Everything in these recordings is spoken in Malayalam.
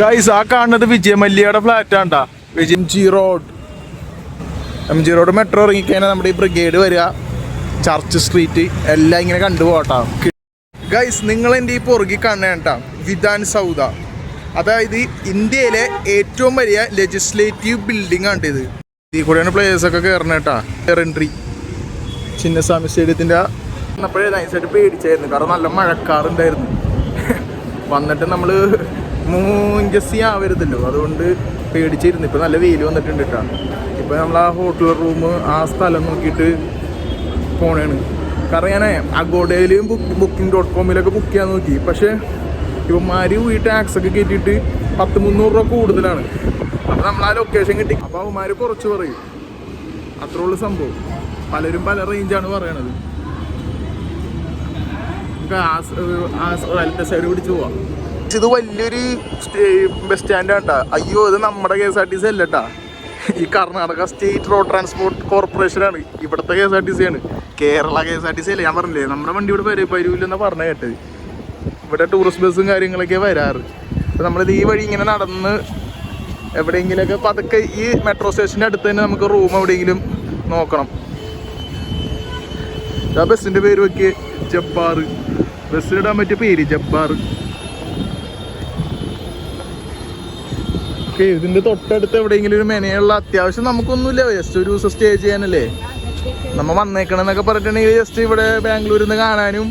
ഗൈസ് ആ കാണുന്നത് വിജയമല്ലിയുടെ ഫ്ലാറ്റ് ആണ്ടാ. വിജയം G road M G road metro ഇറങ്ങിക്കഴിഞ്ഞാൽ നമ്മുടെ ഈ ബ്രിഗേഡ് വരിക. ചർച്ച് സ്ട്രീറ്റ് എല്ലാം ഇങ്ങനെ കണ്ടുപോകട്ടാ. ഗൈസ് നിങ്ങൾ എന്റെ ഈ പുറകി കാണേണ്ട വിധാൻ സൗദ അതായത് ഇന്ത്യയിലെ ഏറ്റവും വലിയ ലെജിസ്ലേറ്റീവ് ബിൽഡിംഗ് ആണ് ഇത് ഇതിൽ കൂടെയാണ് പ്ലേസ് ഒക്കെ കേട്ടാ എൻട്രി ചിന്നസ്വാമി സ്റ്റേഡിയത്തിന്റെ വന്നപ്പോഴേ നൈസായിട്ട് പേടിച്ചായിരുന്നു. കാരണം നല്ല മഴക്കാറുണ്ടായിരുന്നു. വന്നിട്ട് നമ്മൾ മൂഞ്ചസി ആവരുതല്ലോ അതുകൊണ്ട് പേടിച്ചിരുന്നു ഇപ്പം നല്ല വെയിൽ വന്നിട്ടുണ്ട് കേട്ടോ ഇപ്പം നമ്മൾ ആ ഹോട്ടൽ റൂം ആ സ്ഥലം നോക്കിയിട്ട് പോണേണ് കാരണം ഞാൻ അഗോഡയിലും ബുക്ക് ബുക്കിംഗ് ഡോട്ട് കോമിലൊക്കെ ബുക്ക് ചെയ്യാൻ നോക്കി പക്ഷേ ഇവന്മാർ ഈ ടാക്സ് ഒക്കെ കയറ്റിയിട്ട് പത്ത് മുന്നൂറ് രൂപ കൂടുതലാണ് അപ്പോൾ നമ്മൾ ആ ലൊക്കേഷൻ കിട്ടി അപ്പോൾ അവന്മാർ കുറച്ച് പറയും അത്രേ ഉള്ളൂ സംഭവം പലരും പല റേഞ്ചാണ് പറയണത് നമുക്ക് ആ സൈഡ് പിടിച്ച് പോവാം ഇത് വലിയൊരു ബസ് സ്റ്റാൻഡാണ് കേട്ടോ. അയ്യോ ഇത് നമ്മുടെ K S R T C അല്ലട്ടാ ഈ Karnataka state road transport corporation ആണ് ഇവിടുത്തെ K S R T C ആണ്. Kerala K S R T C അല്ലേ? ഞാൻ പറഞ്ഞില്ലേ നമ്മുടെ വണ്ടി ഇവിടെ വരെ വരൂലെന്നാ പറഞ്ഞ കേട്ടത്. ഇവിടെ ടൂറിസ്റ്റ് ബസ്സും കാര്യങ്ങളൊക്കെ വരാറ്. അപ്പോൾ നമ്മളിത് ഈ വഴി ഇങ്ങനെ നടന്ന് എവിടെയെങ്കിലുമൊക്കെ പതുക്കെ ഈ മെട്രോ സ്റ്റേഷന്റെ അടുത്ത് തന്നെ നമുക്ക് റൂം എവിടെയെങ്കിലും നോക്കണം. ആ ബസ്സിന്റെ പേര് വെക്കിയ ജബ്ബാർ ബസ്സിലിടാൻ പറ്റിയ പേര് ജബ്ബാർ ഓക്കെ ഇതിന്റെ തൊട്ടടുത്ത് എവിടെയെങ്കിലും ഒരു മെനയുള്ള അത്യാവശ്യം നമുക്കൊന്നുമില്ല. ജസ്റ്റ് ഒരു ദിവസം സ്റ്റേ ചെയ്യാനല്ലേ? നമ്മ വന്നേക്കണെന്നൊക്കെ പറഞ്ഞിട്ടുണ്ടെങ്കിൽ ജസ്റ്റ് ഇവിടെ ബാംഗ്ലൂരിൽ നിന്ന് കാണാനും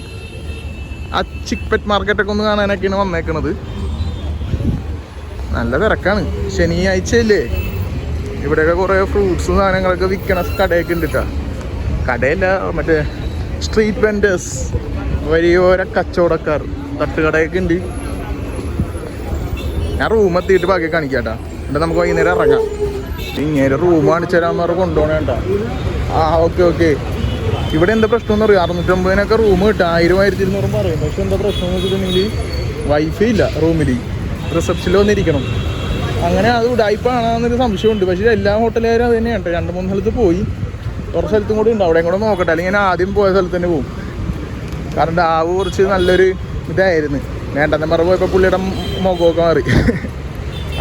ആ ചിക്പെറ്റ് മാർക്കറ്റൊക്കെ ഒന്ന് കാണാനൊക്കെയാണ് വന്നേക്കണത്. നല്ല തിരക്കാണ്. ശനിയാഴ്ചയില്ലേ? ഇവിടെയൊക്കെ കുറേ ഫ്രൂട്ട്സ് സാധനങ്ങളൊക്കെ വിൽക്കണ കടയൊക്കെ ഉണ്ട് കേട്ടോ കടയല്ല മറ്റേ സ്ട്രീറ്റ് വെൻഡേഴ്സ് വലിയ ഓരോ കച്ചവടക്കാർ തട്ടുകടയൊക്കെ ഉണ്ട്. ഞാൻ റൂം എത്തിയിട്ട് ബാക്കി കാണിക്കാട്ടാ. എന്നിട്ട് നമുക്ക് വൈകുന്നേരം ഇറങ്ങാം. ഇങ്ങനെ റൂം കാണിച്ചു തരാൻ പറഞ്ഞ് കൊണ്ടുപോകണേട്ടാ ആ ഓക്കെ ഓക്കെ ഇവിടെ എന്താ പ്രശ്നം എന്ന് അറിയാം? അറുന്നൂറ്റമ്പതിനൊക്കെ റൂം കിട്ടും. ആയിരം ആയിരത്തി ഇരുന്നൂറും പറയും. പക്ഷെ എന്താ പ്രശ്നം എന്ന് വെച്ചിട്ടുണ്ടെങ്കിൽ വൈഫൈ ഇല്ല റൂമിൽ റിസപ്ഷനിൽ വന്നിരിക്കണം. അങ്ങനെ അത് ഉടായ്പാണെന്നൊരു സംശയമുണ്ട്. പക്ഷേ എല്ലാ ഹോട്ടലുകാരും അത് തന്നെയാണ് രണ്ട് മൂന്ന് സ്ഥലത്ത് പോയി. കുറച്ച് സ്ഥലത്തും കൂടി ഉണ്ട്. അവിടെയും കൂടെ നോക്കട്ടെ. അല്ലെങ്കിൽ ആദ്യം പോയ സ്ഥലത്ത് തന്നെ പോകും. കാരണം ഡാവ് കുറച്ച് നല്ലൊരു ഇതായിരുന്നു. വേണ്ടെന്ന് മറ പോയപ്പോൾ പുള്ളിയുടെ മുഖമൊക്കെ മാറി.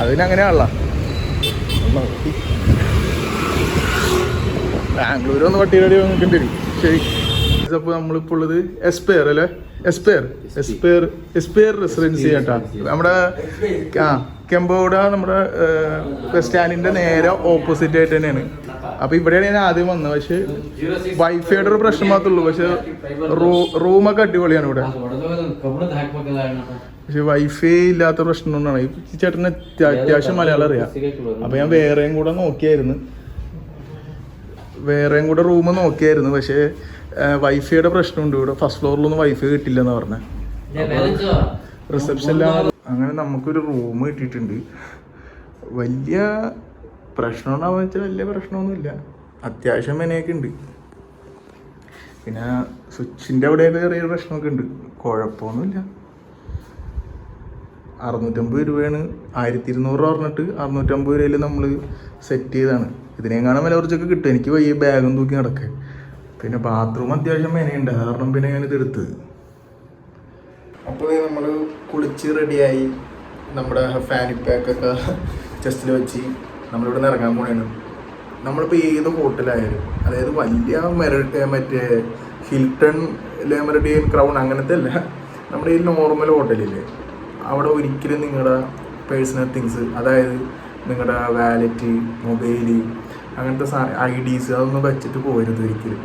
അതിനങ്ങനെയാണല്ലോ. ബാംഗ്ലൂർ ഒന്ന് വട്ടിയിലടി വന്നിട്ടുണ്ട് ശരി. അപ്പോൾ നമ്മളിപ്പോൾ ഉള്ളത് എസ്പെയർ അല്ലേ? എസ്പെയർ എസ്പെയർ എസ്പെയർ റെസിഡൻസി കേട്ടാ നമ്മുടെ ആ കെമ്പോട നമ്മുടെ ബസ് സ്റ്റാൻഡിന്റെ നേരെ ഓപ്പോസിറ്റ് ആയിട്ട് തന്നെയാണ്. അപ്പൊ ഇവിടെയാണ് ഞാൻ ആദ്യം വന്നത്. പക്ഷെ വൈഫൈയുടെ ഒരു പ്രശ്നം മാത്രമേ പക്ഷെ റൂമൊക്കെ അടിപൊളിയാണ് ഇവിടെ. പക്ഷെ വൈഫൈ ഇല്ലാത്ത പ്രശ്നം കൊണ്ടാണ്. ഈ ചേട്ടന് അത്യ- അത്യാവശ്യം മലയാളം അറിയാം. അപ്പൊ ഞാൻ വേറെയും കൂടെ നോക്കിയായിരുന്നു. വേറെയും കൂടെ റൂം നോക്കിയായിരുന്നു. പക്ഷെ വൈഫൈയുടെ പ്രശ്നമുണ്ട് ഇവിടെ. ഫസ്റ്റ് ഫ്ലോറിലൊന്നും വൈഫൈ കിട്ടില്ല കിട്ടില്ലെന്ന് പറഞ്ഞ. റിസപ്ഷനിലാണ് അങ്ങനെ നമുക്കൊരു റൂം കിട്ടിയിട്ടുണ്ട്. വലിയ പ്രശ്നമുണ്ടാവുക വെച്ചാൽ വലിയ പ്രശ്നമൊന്നുമില്ല. അത്യാവശ്യം മെനയൊക്കെ ഉണ്ട് പിന്നെ സ്വിച്ചിന്റെ അവിടെയൊക്കെ ചെറിയ പ്രശ്നമൊക്കെ ഉണ്ട് കുഴപ്പമൊന്നുമില്ല. അറുന്നൂറ്റമ്പത് രൂപയാണ്. ആയിരത്തി ഇരുന്നൂറ് പറഞ്ഞിട്ട് അറുന്നൂറ്റമ്പത് രൂപയിൽ നമ്മൾ സെറ്റ് ചെയ്താണ് ഇതിനെങ്ങാനും വില കുറച്ചൊക്കെ കിട്ടും. എനിക്ക് വയ്യ ബാഗും തൂക്കി നടക്കുക പിന്നെ ബാത്റൂം അത്യാവശ്യം മെനയുണ്ട്. അത് കാരണം പിന്നെ ഞാനിത് എടുത്തത്. അപ്പോൾ നമ്മൾ കുളിച്ച് റെഡിയായി നമ്മുടെ ഫാനി പാക്കൊക്കെ ചെസ്റ്റിൽ വെച്ച് നമ്മളിവിടെ നിന്ന് ഇറങ്ങാൻ പോണേണ് നമ്മളിപ്പോൾ ഏത് ഹോട്ടലായാലും അതായത് വലിയ മെറ മറ്റേ ഹിൽട്ടൺ ലെമറിഡിയൻ ക്രൗൺ അങ്ങനത്തെ അല്ല. നമ്മുടെ ഈ നോർമൽ ഹോട്ടലില്ലേ അവിടെ ഒരിക്കലും നിങ്ങളുടെ പേഴ്സണൽ തിങ്സ് അതായത് നിങ്ങളുടെ വാലറ്റ് മൊബൈൽ അങ്ങനത്തെ ഐ ഡീസ് അതൊന്നും വെച്ചിട്ട് പോകരുത് ഒരിക്കലും.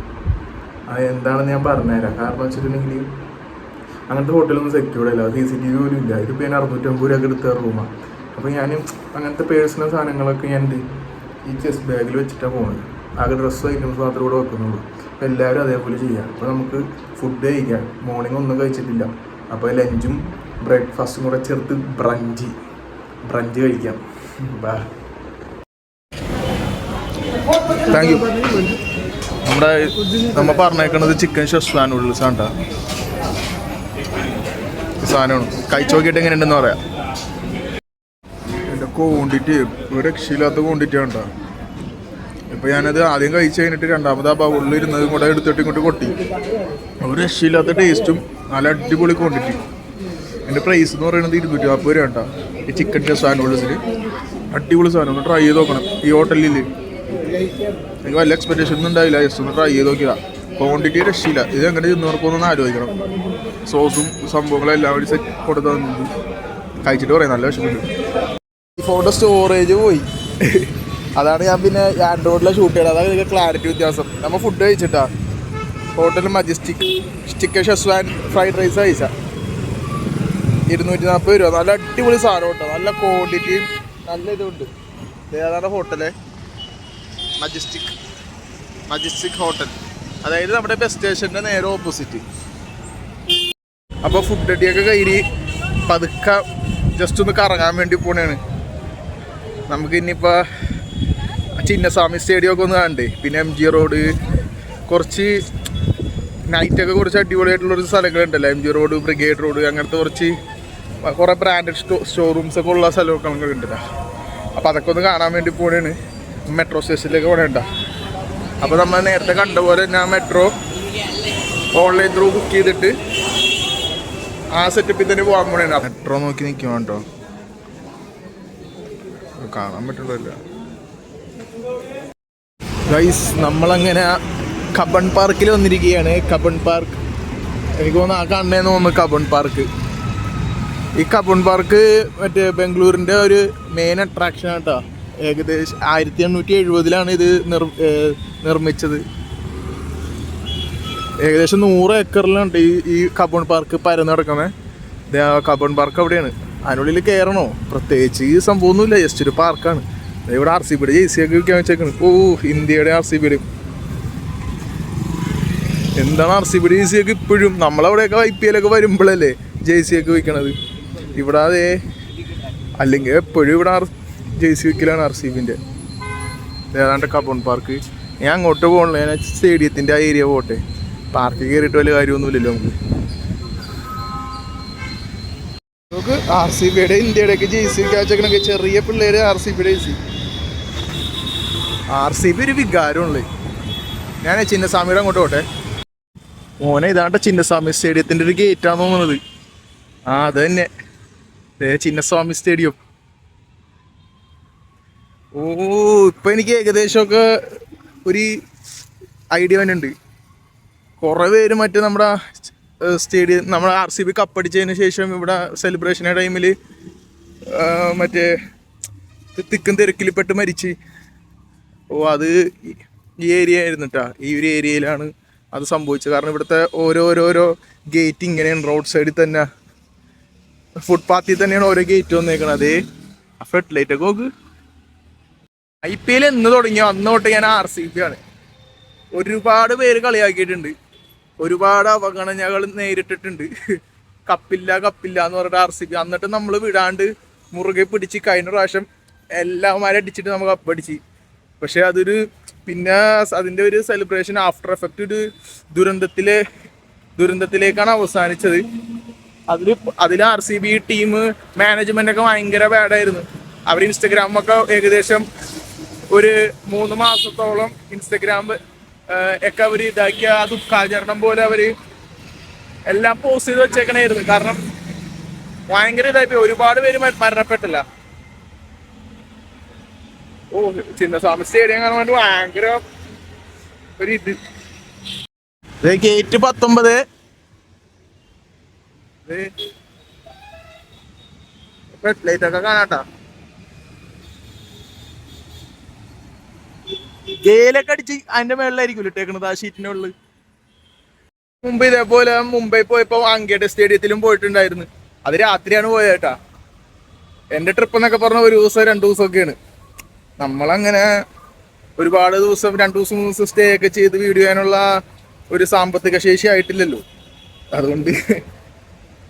അത് എന്താണെന്ന് ഞാൻ പറഞ്ഞുതരാം. കാരണം വെച്ചിട്ടുണ്ടെങ്കിൽ അങ്ങനത്തെ ഹോട്ടലൊന്നും സെക്യൂർഡ് അല്ല. സി സി ടി വി പോലും ഇല്ല. ഇതിപ്പോൾ ഞാൻ അറുന്നൂറ്റമ്പത് രൂപ എടുത്ത റൂമാണ് അപ്പോൾ ഞാൻ അങ്ങനത്തെ പേഴ്സണൽ സാധനങ്ങളൊക്കെ ഞാൻ എന്ത് ഈ ചെസ്റ്റ് ബാഗിൽ വെച്ചിട്ടാണ് പോകുന്നത് ആകെ ഡ്രസ്സ് ഐറ്റംസ് മാത്രമേ ഇവിടെ വെക്കുന്നുള്ളൂ. അപ്പോൾ എല്ലാവരും അതേപോലെ ചെയ്യാം. അപ്പോൾ നമുക്ക് ഫുഡ് കഴിക്കാം. മോർണിംഗ് ഒന്നും കഴിച്ചിട്ടില്ല. അപ്പോൾ ലഞ്ചും ബ്രേക്ക്ഫാസ്റ്റും കൂടെ ചേർത്ത് ബ്രഞ്ച് ബ്രഞ്ച് കഴിക്കാം. ബാ. താങ്ക് യു നമ്മുടെ നമ്മ പറഞ്ഞേക്കണത് ചിക്കൻ ഷെസ്വാൻ ഈ സാധനമാണ്. കഴിച്ചു നോക്കിയിട്ട് എങ്ങനെയുണ്ടെന്ന് പറയാം. ക്വാണ്ടിറ്റി ഒരു രക്ഷയില്ലാത്ത ക്വാണ്ടിറ്റി കേട്ടോ ട്ടോ. ഇപ്പൊ ഞാനത് ആദ്യം കഴിച്ചു കഴിഞ്ഞിട്ട് രണ്ടാമത് ആ ബൗളിൽ ഇരുന്നതും കൂടെ എടുത്തിട്ട് ഇങ്ങോട്ട് കൊട്ടി. ഒരു രക്ഷയില്ലാത്ത ടേസ്റ്റും നല്ല അടിപൊളി ക്വാണ്ടിറ്റി എന്റെ പ്രൈസ് എന്ന് പറയുന്നത് ഇരുന്നൂറ്റി നാൽപ്പത് രൂപ കേട്ടോ ഈ ചിക്കന്റെ സാൻഡ്വിച്ചിൽ അടിപൊളി സാധനം. ട്രൈ ചെയ്ത് നോക്കണം. ഈ ഹോട്ടലിൽ എനിക്ക് വല്ല എക്സ്പെക്ടേഷൻ ഒന്നും ഉണ്ടായില്ല ജസ്റ്റ് ഒന്ന് ട്രൈ ചെയ്ത് നോക്കിയതാ. ക്വാണ്ടിറ്റി രക്ഷയില്ല. ഇത് എങ്ങനെ ചെന്നവർക്കൊന്നും ആലോചിക്കണം. സോസും സംഭവങ്ങളും എല്ലാം കൂടി സെറ്റ് കൊടുത്തു കഴിച്ചിട്ട് പറയാം. നല്ല വിഷമമുണ്ട്. ഫോട്ടോ സ്റ്റോറേജ് പോയി. അതാണ് ഞാൻ പിന്നെ ആൻഡ്രോയിഡിലെ ഷൂട്ട് ചെയ്തത് അതാണ് ക്ലാരിറ്റി വ്യത്യാസം. നമ്മൾ food കഴിച്ചിട്ടാ. Hotel Majestic chicken schezwan fried rice കഴിച്ച. ഇരുന്നൂറ്റി നാൽപ്പത് രൂപ. നല്ല അടിപൊളി സാധനം കേട്ടോ. നല്ല ക്വാണ്ടിറ്റിയും നല്ല ഇതുണ്ട്. ഏതാണ് ഹോട്ടൽ മജസ്റ്റിക് മജസ്റ്റിക് ഹോട്ടൽ അതായത് നമ്മുടെ ബസ് സ്റ്റേഷന്റെ നേരെ ഓപ്പോസിറ്റ് അപ്പോൾ ഫുഡ് അടിയൊക്കെ കയറി പതുക്കെ ജസ്റ്റ് ഒന്ന് കറങ്ങാൻ വേണ്ടി പോണേണ്. നമുക്ക് ഇനിയിപ്പോൾ ചിന്നസ്വാമി സ്റ്റേഡിയം ഒക്കെ ഒന്ന് കാണണ്ടേ? പിന്നെ എം ജി റോഡ് കുറച്ച് നൈറ്റൊക്കെ കുറച്ച് അടിപൊളിയായിട്ടുള്ളൊരു സ്ഥലങ്ങളുണ്ടല്ലോ. M G road Brigade road അങ്ങനത്തെ കുറച്ച് കുറേ ബ്രാൻഡഡ് സ്റ്റോ ഷോറൂംസ് ഒക്കെ ഉള്ള സ്ഥലമൊക്കെ നമുക്ക് ഉണ്ടല്ലോ. അപ്പോൾ അതൊക്കെ ഒന്ന് കാണാൻ വേണ്ടി പോണേണ്. മെട്രോ സ്റ്റേഷനിലേക്ക് പോകണേണ്ട അപ്പോൾ നമ്മൾ നേരത്തെ കണ്ട പോലെ ഞാൻ മെട്രോ ഓൺലൈൻ ത്രൂ ബുക്ക് ചെയ്തിട്ട് ആ സെറ്റപ്പിൽ തന്നെ പോകാൻ പോണേണ്. മെട്രോ നോക്കി നിൽക്കുവാണ്ടോ കാണാൻ പറ്റുള്ളൂ ഗൈസ് നമ്മളങ്ങനെ കബൺ പാർക്കിൽ വന്നിരിക്കുകയാണ്. Cubbon park. എനിക്ക് തോന്നുന്നു ആ കണ്ണേന്ന് തോന്നുന്നു കബൺ പാർക്ക്. ഈ കബൺ പാർക്ക് മറ്റേ ബംഗളൂരിന്റെ ഒരു മെയിൻ അട്രാക്ഷൻ ആട്ടോ ഏകദേശം ആയിരത്തി എണ്ണൂറ്റി എഴുപതിലാണ് ഇത് നിർ നിർമ്മിച്ചത്. ഏകദേശം നൂറ് ഏക്കറിലുണ്ട് ഈ ഈ കബൺ പാർക്ക് പരന്നു കിടക്കുന്നത്. കബൺ പാർക്ക് അവിടെയാണ്. അതിനുള്ളിൽ കയറണോ? പ്രത്യേകിച്ച് ഈ സംഭവമൊന്നുമില്ല. ജസ്റ്റ് ഒരു പാർക്കാണ് ഇവിടെ ആർ സി ബിയുടെ സി ഒക്കെ വിൽക്കാൻ വെച്ചേക്കണ്. ഓ ഇന്ത്യയുടെ ആർ സി ബിയുടെ എന്താണ് ആർ സി ബിയുടെ സി ഒക്കെ ഇപ്പോഴും? നമ്മളവിടെയൊക്കെ ഐ പി എല്ലൊക്കെ വരുമ്പോഴല്ലേ ഒക്കെ വിൽക്കണത് ഇവിടെ അതേ. അല്ലെങ്കിൽ എപ്പോഴും ഇവിടെ ആർ ജെയ്സി വിൽക്കലാണ് ആർ സി ബിന്റെ ഏതാണ്ട് കബോൺ പാർക്ക് ഞാൻ അങ്ങോട്ട് പോകണില്ല. ഞാൻ സ്റ്റേഡിയത്തിന്റെ ആ ഏരിയ പോട്ടെ പാർക്ക് കയറിയിട്ട് വലിയ കാര്യമൊന്നുമില്ലല്ലോ നമുക്ക്. നമുക്ക് ആർ സി ബിയുടെ ഇന്ത്യയുടെ ജെ സി വെച്ചേക്കണൊക്കെ ചെറിയ പിള്ളേര് ആർ സി ബിയുടെ ജെയ്സി ആർ സി ബി ഒരു വികാരമുള്ളേ ഞാൻ ചിന്നസ്വാമിയുടെ അങ്ങോട്ട് പോട്ടെ. മോനെ ഇതാണ്ട ചിന്നസ്വാമി സ്റ്റേഡിയത്തിന്റെ ഒരു ഗേറ്റാന്ന് തോന്നുന്നത്. ആ അത് തന്നെ. ചിന്നസ്വാമി സ്റ്റേഡിയം ഓ ഇപ്പൊ എനിക്ക് ഏകദേശമൊക്കെ ഒരു ഐഡിയ തന്നെ ഉണ്ട് കുറേ പേര് മറ്റേ നമ്മുടെ സ്റ്റേഡിയം നമ്മൾ ആർ സി ബി കപ്പടിച്ചതിന് ശേഷം ഇവിടെ സെലിബ്രേഷന്റെ ടൈമിൽ മറ്റേ തിക്കും തിരക്കിൽപ്പെട്ട് മരിച്ച്. ഓ അത് ഈ ഏരിയ ആയിരുന്നു കേട്ടോ ഈ ഒരു ഏരിയയിലാണ് അത് സംഭവിച്ചത്. കാരണം ഇവിടുത്തെ ഓരോരോരോ ഗേറ്റ് ഇങ്ങനെയാണ് റോഡ് സൈഡിൽ തന്നെ. ഫുട്പാത്തിൽ തന്നെയാണ് ഓരോ ഗേറ്റ് വന്നേക്കണത്. അതേ ഫ്ലഡ് ലൈറ്റ് ഒക്കെ നോക്ക്. ഐ പി എൽ എന്ന് തുടങ്ങിയോ? അന്ന് തൊട്ട് ഞാൻ ആർ സി ബി ആണ്. ഒരുപാട് പേര് കളിയാക്കിയിട്ടുണ്ട്. ഒരുപാട് അവഗണനകൾ നേരിട്ടിട്ടുണ്ട്. കപ്പില്ല കപ്പില്ല എന്ന് പറഞ്ഞിട്ട് ആർ സി ബി എന്നിട്ട് നമ്മൾ വിടാണ്ട് മുറുകെ പിടിച്ച് കഴിഞ്ഞ പ്രാവശ്യം എല്ലാവരും അടിച്ചിട്ട് നമുക്ക് കപ്പടിച്ച് പക്ഷെ അതൊരു പിന്നെ അതിന്റെ ഒരു സെലിബ്രേഷൻ ആഫ്റ്റർ എഫക്റ്റ് ഒരു ദുരന്തത്തിലെ ദുരന്തത്തിലേക്കാണ് അവസാനിച്ചത്. അതിൽ അതിൽ R C B team management ഒക്കെ ഭയങ്കര ബാഡായിരുന്നു അവർ ഇൻസ്റ്റഗ്രാമൊക്കെ ഏകദേശം ഒരു മൂന്ന് മാസത്തോളം ഇൻസ്റ്റഗ്രാം ഒക്കെ അവർ ഇതാക്കിയ ആ ദുഃഖാചരണം പോലെ അവർ എല്ലാം പോസ്റ്റ് ചെയ്ത് വെച്ചേക്കണായിരുന്നു. കാരണം ഭയങ്കര ഇതായിപ്പോയി ഒരുപാട് പേര് മര- മരണപ്പെട്ടില്ല. ഓ ചിന്നസ്വാമി സ്റ്റേഡിയം കാണാൻ ഭയങ്കര ഒരു ഇത്. ഗേറ്റ് പത്തൊമ്പത്. ലൈറ്റ് ഒക്കെ കാണാട്ടാ ഗേലൊക്കെ അടിച്ച് അതിന്റെ മേളിലായിരിക്കും ഇട്ടേക്കണത് ആ ഷീറ്റിന്റെ ഉള്ളിൽ മുമ്പ് ഇതേപോലെ മുംബൈ പോയപ്പോ വാങ്കേട്ട് സ്റ്റേഡിയത്തിലും പോയിട്ടുണ്ടായിരുന്നു. അത് രാത്രിയാണ് പോയത് കേട്ടാ. എന്റെ ട്രിപ്പ് എന്നൊക്കെ പറഞ്ഞ ഒരു ദിവസം രണ്ടു ദിവസമൊക്കെയാണ്. നമ്മളങ്ങനെ ഒരുപാട് ദിവസം രണ്ടു ദിവസം മൂന്ന് ദിവസം സ്റ്റേ ഒക്കെ ചെയ്ത് വീഡിയോ ചെയ്യാനുള്ള ഒരു സാമ്പത്തിക ശേഷി ആയിട്ടില്ലല്ലോ. അതുകൊണ്ട്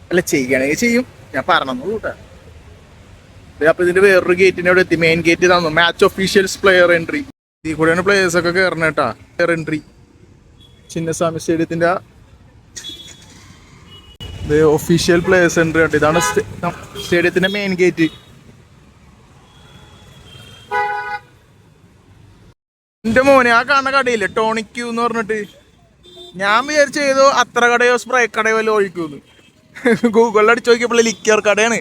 അല്ല ചെയ്യണമെങ്കിൽ ചെയ്യും. ഞാൻ പറഞ്ഞെന്നുള്ളൂ കേട്ടോ. അപ്പൊ ഇതിന്റെ വേറൊരു ഗേറ്റിനോട് എത്തി. മെയിൻ ഗേറ്റ് തന്നു. മാച്ച് ഒഫീഷ്യൽസ് പ്ലെയർ എൻട്രി ഇതിൽ കൂടെയാണ് പ്ലേയേഴ്സൊക്കെ കയറണ കേട്ടാ എൻട്രി ചിന്നസ്വാമി സ്റ്റേഡിയത്തിന്റെ ഒഫീഷ്യൽ പ്ലേയേഴ്സ് എൻട്രി ഉണ്ട് ഇതാണ് സ്റ്റേഡിയത്തിന്റെ മെയിൻ ഗേറ്റ് എന്റെ മോനെ ആ കാണുന്ന കടയില്ലേ? ടോണിക്യൂ എന്ന് പറഞ്ഞിട്ട്. ഞാൻ വിചാരിച്ചു ഏതോ അത്ര കടയോ സ്പ്രേ കടയോ വല്ലതും ഒഴിക്കൂന്ന്. ഗൂഗിളിൽ അടിച്ചു നോക്കിയപ്പോൾ ലിക്കർ കടയാണ്.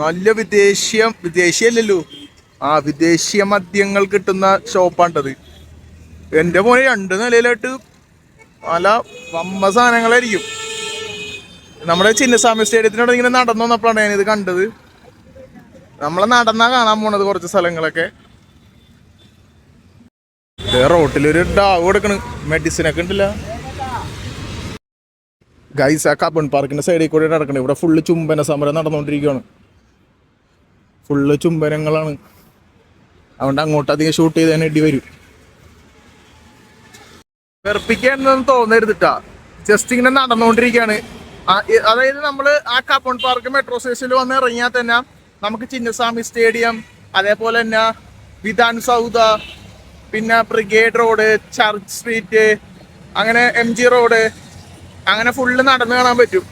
നല്ല വിദേശീയം വിദേശീയല്ലല്ലോ. ആ വിദേശീയ മദ്യങ്ങൾ കിട്ടുന്ന ഷോപ്പാണ്ടത്. എന്റെ മോനെ രണ്ട് നിലയിലായിട്ട് പല വമ്മ സാധനങ്ങളായിരിക്കും. നമ്മുടെ ചിന്നസ്വാമി സ്റ്റേഡിയത്തിനോട് ഇങ്ങനെ നടന്നു വന്നപ്പോഴാണ് ഞാനിത് കണ്ടത്. നമ്മളെ നടന്നാ കാണാൻ പോണത് കുറച്ച് സ്ഥലങ്ങളൊക്കെ. റോട്ടിലൊരു ഡാവ് കൊടുക്കണ്. മെഡിസിനൊക്കെ ഉണ്ടല്ല. ഗൈസ് ആ കബൺ പാർക്കിന്റെ സൈഡിൽ കൂടെ നടക്കണേ. ഇവിടെ ഫുള്ള് ചുംബന സമരം നടന്നുകൊണ്ടിരിക്കുകയാണ്. ഫുള്ള് ചുംബനങ്ങളാണ്. അതുകൊണ്ട് അങ്ങോട്ട് അധികം ഷൂട്ട് ചെയ്താൽ ഇടി വരും. വെറുപ്പിക്കാണെന്ന് തോന്നരുതിട്ടാ. ജസ്റ്റ് ഇങ്ങനെ നടന്നുകൊണ്ടിരിക്കുകയാണ്. അതായത് നമ്മൾ ആ കപ്പൺ പാർക്ക് മെട്രോ സ്റ്റേഷനിൽ വന്ന് ഇറങ്ങിയാൽ തന്നെ നമുക്ക് ചിന്നസ്വാമി സ്റ്റേഡിയം അതേപോലെ തന്നെ വിധാൻ സൗദ പിന്നെ ബ്രിഗേഡ് റോഡ് ചർച്ച് സ്ട്രീറ്റ് അങ്ങനെ എം ജി റോഡ് അങ്ങനെ ഫുള്ള് നടന്നു കാണാൻ പറ്റും.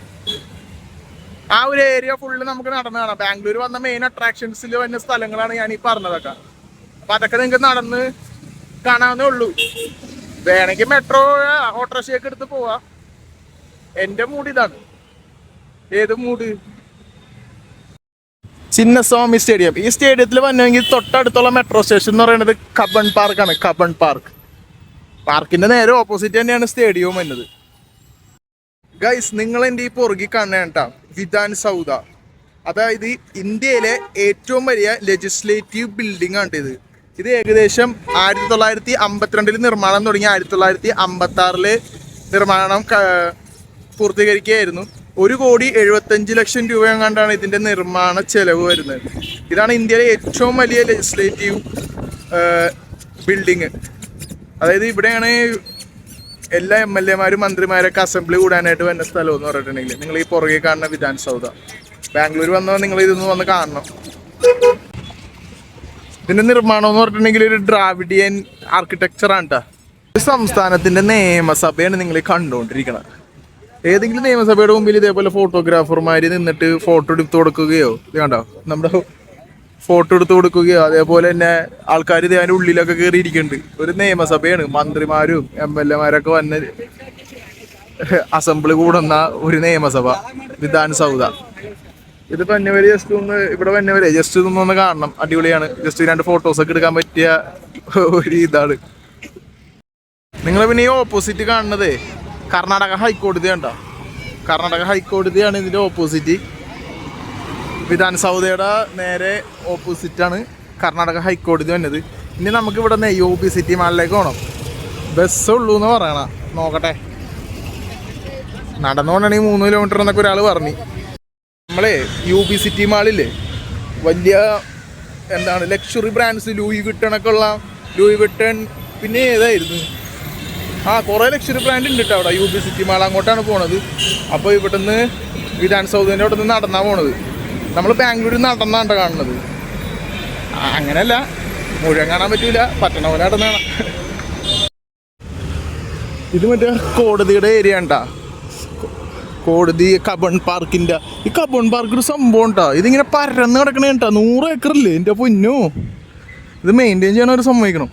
ആ ഒരു ഏരിയ ഫുള്ള് നമുക്ക് നടന്നു കാണാം. ബാംഗ്ലൂർ വന്ന മെയിൻ അട്രാക്ഷൻസിൽ വരുന്ന സ്ഥലങ്ങളാണ് ഞാൻ ഈ പറഞ്ഞതൊക്കെ. അപ്പൊ അതൊക്കെ നിങ്ങൾക്ക് നടന്ന് കാണാവുന്നേ ഉള്ളൂ. വേണമെങ്കിൽ മെട്രോ ഓട്ടോറിക്ഷയൊക്കെ എടുത്ത് പോവാ. എന്റെ മൂഡ് ഇതാണ്. ഏത് മൂഡ് ചിന്നസ്വാമി സ്റ്റേഡിയം. ഈ സ്റ്റേഡിയത്തിൽ വന്നെങ്കിൽ തൊട്ടടുത്തുള്ള മെട്രോ സ്റ്റേഷൻ എന്ന് പറയുന്നത് കബൺ പാർക്കാണ് കബൺ പാർക്ക്. പാർക്കിന്റെ നേരെ ഓപ്പോസിറ്റ് തന്നെയാണ് സ്റ്റേഡിയവും എന്നത് ഗൈസ് നിങ്ങൾ എന്റെ ഈ പുറകിൽ കാണേണ്ട വിധാൻ സൗദ. അതായത് ഇന്ത്യയിലെ ഏറ്റവും വലിയ ലെജിസ്ലേറ്റീവ് ബിൽഡിംഗ് ആണ് ഇത്. ഇത് ഏകദേശം ആയിരത്തി തൊള്ളായിരത്തി അമ്പത്തിരണ്ടിൽ നിർമ്മാണം തുടങ്ങി. ആയിരത്തി തൊള്ളായിരത്തി അമ്പത്തി ആറിൽ നിർമ്മാണം പൂർത്തീകരിക്കുകയായിരുന്നു. ഒരു കോടി എഴുപത്തഞ്ച് ലക്ഷം രൂപ കണ്ടാണ് ഇതിന്റെ നിർമ്മാണ ചെലവ് വരുന്നത്. ഇതാണ് ഇന്ത്യയിലെ ഏറ്റവും വലിയ ലെജിസ്ലേറ്റീവ് ബിൽഡിങ് അതായത് ഇവിടെയാണ് എല്ലാ എം എൽ എമാരും മന്ത്രിമാരൊക്കെ അസംബ്ലി കൂടാനായിട്ട് വരുന്ന സ്ഥലം എന്ന് പറഞ്ഞിട്ടുണ്ടെങ്കിൽ നിങ്ങൾ ഈ പുറകെ കാണുന്ന വിധാൻ ബാംഗ്ലൂർ വന്നാൽ നിങ്ങൾ ഇതൊന്ന് വന്ന് കാണണം. ഇതിന്റെ നിർമ്മാണം എന്ന് പറഞ്ഞിട്ടുണ്ടെങ്കിൽ ഒരു ഡ്രാവിഡിയൻ ആർക്കിടെക്ചർ ആണ് ഒരു സംസ്ഥാനത്തിന്റെ നിയമസഭയാണ് നിങ്ങൾ കണ്ടുകൊണ്ടിരിക്കുന്നത് ഏതെങ്കിലും നിയമസഭയുടെ മുമ്പിൽ ഇതേപോലെ ഫോട്ടോഗ്രാഫർമാര് നിന്നിട്ട് ഫോട്ടോ എടുത്ത് കൊടുക്കുകയോ ഇത് കണ്ടോ? നമ്മുടെ ഫോട്ടോ എടുത്ത് കൊടുക്കുകയോ അതേപോലെ തന്നെ ആൾക്കാർ ഇത് അതിന്റെ ഉള്ളിലൊക്കെ കയറിയിരിക്കുന്നുണ്ട് ഒരു നിയമസഭയാണ്. മന്ത്രിമാരും എം എൽ എമാരൊക്കെ വന്ന് അസംബ്ലി കൂടുന്ന ഒരു നിയമസഭ. വിധാൻ സൗദ ഇത് വരെ ജസ്റ്റ് ഒന്ന് ഇവിടെ പന്നവരെ ജസ്റ്റ് ഇതൊന്നും ഒന്ന് കാണണം. അടിപൊളിയാണ്. ജസ്റ്റ് രണ്ട് ഫോട്ടോസ് ഒക്കെ എടുക്കാൻ പറ്റിയ ഒരു ഇതാണ്. നിങ്ങൾ പിന്നെ ഈ ഓപ്പോസിറ്റ് കാണുന്നത് കർണാടക ഹൈക്കോടതി കണ്ടോ? കർണാടക ഹൈക്കോടതിയാണ് ഇതിന്റെ ഓപ്പോസിറ്റ് വിധാൻ സൗദയുടെ നേരെ ഓപ്പോസിറ്റ് ആണ് കർണാടക ഹൈക്കോടതി വന്നത്. ഇനി നമുക്ക് ഇവിടെ നിന്ന് യു പി സിറ്റി മാളിലേക്ക് പോകണം ബസ് ഉള്ളൂ എന്ന് പറയണ. നോക്കട്ടെ. നടന്നുകൊണ്ടാണെങ്കിൽ മൂന്ന് കിലോമീറ്റർ എന്നൊക്കെ ഒരാൾ പറഞ്ഞു. നമ്മളെ യു ബി സിറ്റി മാളില്ലേ വലിയ എന്താണ് ലക്ഷറി ബ്രാൻഡ്സ് ലൂയി വിട്ടണൊക്കെ ഉള്ള ലൂയി വിട്ടൺ പിന്നെ ഏതായിരുന്നു? ആ കുറേ ലക്ഷറി ബ്രാൻഡ് ഉണ്ട് കേട്ടോ അവിടെ യു ബി സിറ്റി മാൾ അങ്ങോട്ടാണ് പോണത്. അപ്പോൾ ഇവിടുന്ന് വിധാൻ സൗദിന്റെ അവിടെ നിന്ന് നടന്നാണ് പോണത്. നമ്മൾ ബാംഗ്ലൂരിൽ നടന്നാണ് കാണുന്നത്. അങ്ങനെയല്ല. മുഴുവൻ കാണാൻ പറ്റൂല. പറ്റണ പോലെ നടന്നാണ്. ഇത് മറ്റേ കോടതിയുടെ ഏരിയ ഉണ്ടാ കോടതി കബൺ പാർക്കിന്റെ ഈ കബൺ പാർക്ക് ഒരു സംഭവം ഉണ്ടാ ഇതിങ്ങനെ പരന്ന് കിടക്കണേ കേട്ടോ നൂറ് ഏക്കറില്ലേ എന്റെ പൊന്നു? ഇത് മെയിന്റെയിൻ ചെയ്യണ ഒരു സമ്മതിക്കണം.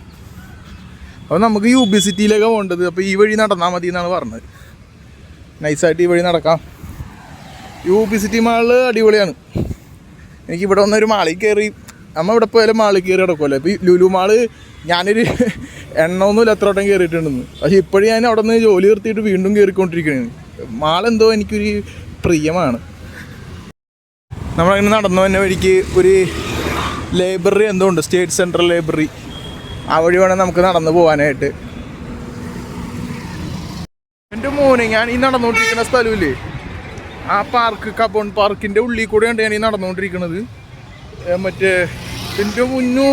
അപ്പോൾ നമുക്ക് യു ബി സിറ്റിയിലേക്ക് പോകേണ്ടത്. അപ്പോൾ ഈ വഴി നടന്നാൽ മതി എന്നാണ് പറഞ്ഞത്. നൈസായിട്ട് ഈ വഴി നടക്കാം. യു ബി സിറ്റി മാൾ അടിപൊളിയാണ്. എനിക്ക് ഇവിടെ വന്നൊരു മാളിൽ കയറി നമ്മ ഇവിടെ പോയാലും മാളിൽ കയറി കിടക്കുമല്ലോ ഇപ്പോൾ ഈ ലുലു മാൾ ഞാനൊരു എണ്ണമൊന്നുമില്ല എത്ര വട്ടം കയറിയിട്ടുണ്ടെന്ന്. പക്ഷേ ഇപ്പോഴും ഞാൻ അവിടെ നിന്ന് ജോലി നിർത്തിയിട്ട് വീണ്ടും കയറിക്കൊണ്ടിരിക്കുകയാണ്. മാളെന്തോ എനിക്കൊരു പ്രിയമാണ്. നമ്മളങ്ങനെ നടന്നു തന്നെ വഴിക്ക് ഒരു ലൈബ്രറി എന്തോ ഉണ്ട് സ്റ്റേറ്റ് സെൻട്രൽ ലൈബ്രറി. ആ വഴി വേണം നമുക്ക് നടന്നു പോകാനായിട്ട് എന്റെ മോനെ ഞാൻ ഈ നടന്നുകൊണ്ടിരിക്കുന്ന സ്ഥലമില്ലേ? ആ പാർക്ക് കബോൺ പാർക്കിന്റെ ഉള്ളിൽ കൂടെയാണ് ഞാൻ ഈ നടന്നുകൊണ്ടിരിക്കുന്നത്. മറ്റേ എന്റെ മുന്നു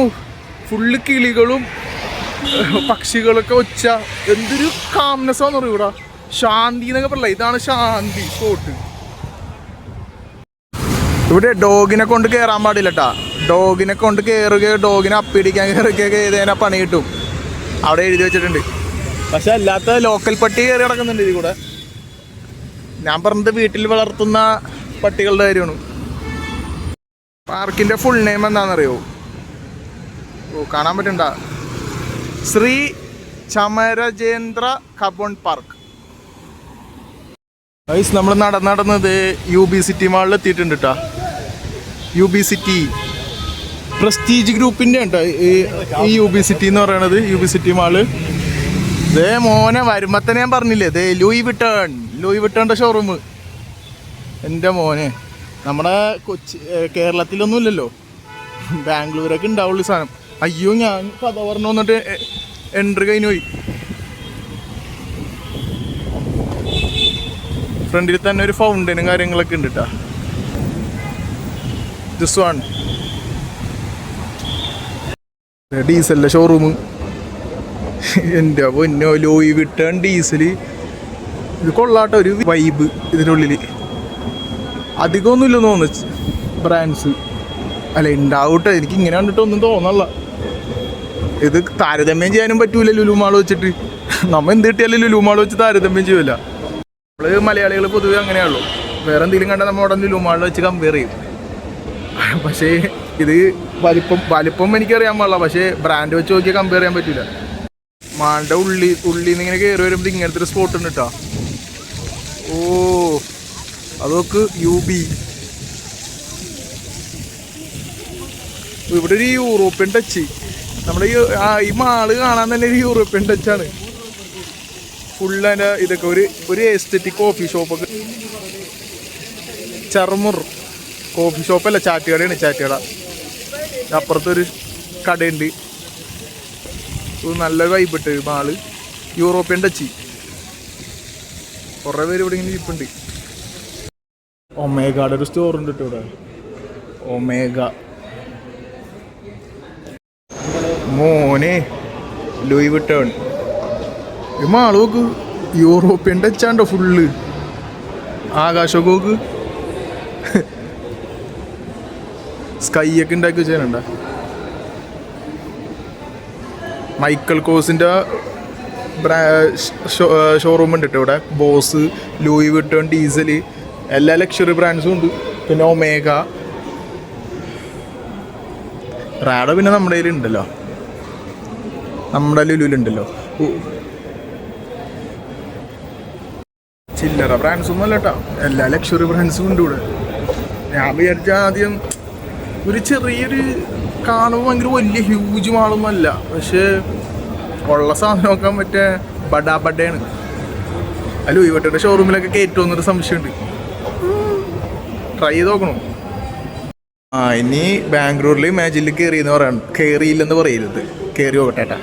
ഫുള്ള് കിളികളും പക്ഷികളൊക്കെ ഒച്ച എന്തൊരു കാംനെസ് ആണെന്ന് പറയും ഇവിടെ ശാന്തി എന്നൊക്കെ പറയില്ല ഇതാണ് ശാന്തി സ്പോട്ട് ഇവിടെ ഡോഗിനെ കൊണ്ട് കയറാൻ പാടില്ല കേട്ടാ ഡോഗിനെ കൊണ്ട് കയറുകയോ ഡോഗിനെ അപ്പിടിക്കാൻ കയറുകയൊക്കെ ചെയ്തതിനാ പണി കിട്ടും. അവിടെ എഴുതി വെച്ചിട്ടുണ്ട്. പക്ഷെ അല്ലാത്ത ലോക്കൽ പട്ടി കയറി കിടക്കുന്നുണ്ട് ഇതിൽ കൂടെ. ഞാൻ പറഞ്ഞത് വീട്ടിൽ വളർത്തുന്ന പട്ടികളുടെ കാര്യമാണ്. പാർക്കിന്റെ ഫുൾ നെയിം എന്താണെന്നറിയോ? ഓ കാണാൻ പറ്റണ്ട? Sri Chamarajendra Cubbon park. നമ്മൾ നടന്ന് നടന്നത് യു ബി സിറ്റി മാളിൽ എത്തിയിട്ടുണ്ട് കേട്ടോ യു ബി സിറ്റി പ്രസ്റ്റീജ് ഗ്രൂപ്പിന്റെ ഉണ്ടോ. ഈ- യു ബി സിറ്റി എന്ന് പറയണത് യു ബി സിറ്റി മാൾ ദേ മോനെ വരുമ്പോൾ തന്നെ ഞാൻ പറഞ്ഞില്ലേ ദേ ലൂയി വിട്ടേൺ ലൂയി വിട്ടേണ്ട ഷോറൂം എന്റെ മോനെ നമ്മുടെ കൊച്ചി കേരളത്തിലൊന്നും ഇല്ലല്ലോ ബാംഗ്ലൂരൊക്കെ ഉണ്ടാവുള്ളൂ സാധനം അയ്യോ ഞാൻ കഥ പറഞ്ഞു വന്നിട്ട് എൻട്രി കഴിഞ്ഞു പോയി. ഫ്രണ്ടിൽ തന്നെ ഒരു ഫൗണ്ടനും കാര്യങ്ങളൊക്കെ ഉണ്ട് കേട്ടോ ദിസ് വൺ ഡീസലിന്റെ ഷോറൂം എന്റെ പൊന്നോ ലോയി വിട്ടാൻ ഡീസൽ ഇത് കൊള്ളാട്ട ഒരു വൈബ് ഇതിനുള്ളിൽ അധികമൊന്നുമില്ല തോന്നുന്നു ബ്രാൻഡ്സ് അല്ല ഉണ്ടാവട്ടെ എനിക്ക് ഇങ്ങനെ കണ്ടിട്ട് ഒന്നും തോന്നല്ല ഇത് താരതമ്യം ചെയ്യാനും പറ്റൂല ലുലുമാൾ വെച്ചിട്ട്. നമ്മ എന്ത് കിട്ടിയാലും ലുലുമാൾ വെച്ച് താരതമ്യം ചെയ്യൂല. നമ്മൾ മലയാളികൾ പൊതുവെ ഉള്ളൂ വേറെ എന്തെങ്കിലും കണ്ടാൽ നമ്മൾ ഉടനെ ലുമാളിൽ വെച്ച് കമ്പയർ ചെയ്യും. പക്ഷേ ഇത് വലിപ്പം വലിപ്പം എനിക്കറിയാൻ പാടില്ല. പക്ഷേ ബ്രാൻഡ് വെച്ച് നോക്കിയാൽ കമ്പയർ ചെയ്യാൻ പറ്റില്ല മാളുടെ ഉള്ളി ഉള്ളിൽ നിന്ന് ഇങ്ങനെ കയറി വരുമ്പോൾ ഇങ്ങനത്തെ ഒരു സ്പോട്ട് ഉണ്ട് കേട്ടോ ഓ അതൊക്കെ യു ബി ഇവിടെ ഒരു യൂറോപ്യൻ ടച്ച് നമ്മുടെ ഈ മാൾ കാണാൻ തന്നെ ഒരു യൂറോപ്യൻ ടച്ചാണ് ഫുൾ അതിന്റെ ഇതൊക്കെ ഒരു ഒരു എസ്തെറ്റിക് കോഫി ഷോപ്പൊക്കെ ചർമുർ കോഫി ഷോപ്പല്ല ചാറ്റുകടയാണ് ചാറ്റുകട. അപ്പുറത്തൊരു കടയുണ്ട്. ഇത് നല്ല വൈബിട്ട് മാൾ. യൂറോപ്യൻ ടച്ച് കുറേ പേര് ഇവിടെ ഇങ്ങനെ ഇരിപ്പുണ്ട്. ഒമേഗയുടെ ഒരു സ്റ്റോർ ഉണ്ട് കേട്ടോ ഇവിടെ. ഒമേഗ. മോനെ ലൂയി വിട്ടേൺ ഈ ആളുകൾക്ക് യൂറോപ്യൻ ടച്ചാണ്ടോ ഫുള്ള്? ആകാശമൊക്കെ സ്കൈയൊക്കെ സ്കൈ ഉണ്ടാക്കി വെച്ചാലുണ്ട മൈക്കൽ കോസിന്റെ ഷോറൂം ഉണ്ട് ഇവിടെ. ബോസ് ലൂയി വിട്ടൺ ഡീസൽ എല്ലാ ലക്ഷറി ബ്രാൻഡ്സും ഉണ്ട്. പിന്നെ ഒമേഗ. റാഡോ പിന്നെ നമ്മുടെ കയ്യിലുണ്ടല്ലോ. നമ്മുടെ ലുലുലുണ്ടല്ലോ ഓ. ചില്ലറ ബ്രാൻഡ്സ് ഒന്നും അല്ല കേട്ടോ എല്ലാ ലക്ഷറി ബ്രാൻഡ്സും ഉണ്ട് ഇവിടെ. ഞാൻ വിചാരിച്ച ആദ്യം ഒരു ചെറിയൊരു കാണുമ്പോൾ ഭയങ്കര വലിയ ഹ്യൂജ് മാളൊന്നും അല്ല. പക്ഷേ ഉള്ള സാധനം നോക്കാൻ പറ്റിയ ബഡാ ബഡയാണ് അല്ല ഇവട്ടയുടെ ഷോറൂമിലൊക്കെ കയറ്റുമെന്നൊരു സംശയമുണ്ട്. ട്രൈ ചെയ്ത് നോക്കണോ? ആ ഇനി ബാംഗ്ലൂരിൽ മാജിൽ കയറി എന്ന് പറയാൻ കയറിയില്ലെന്ന് പറയരുത്. കയറി നോക്കട്ടെ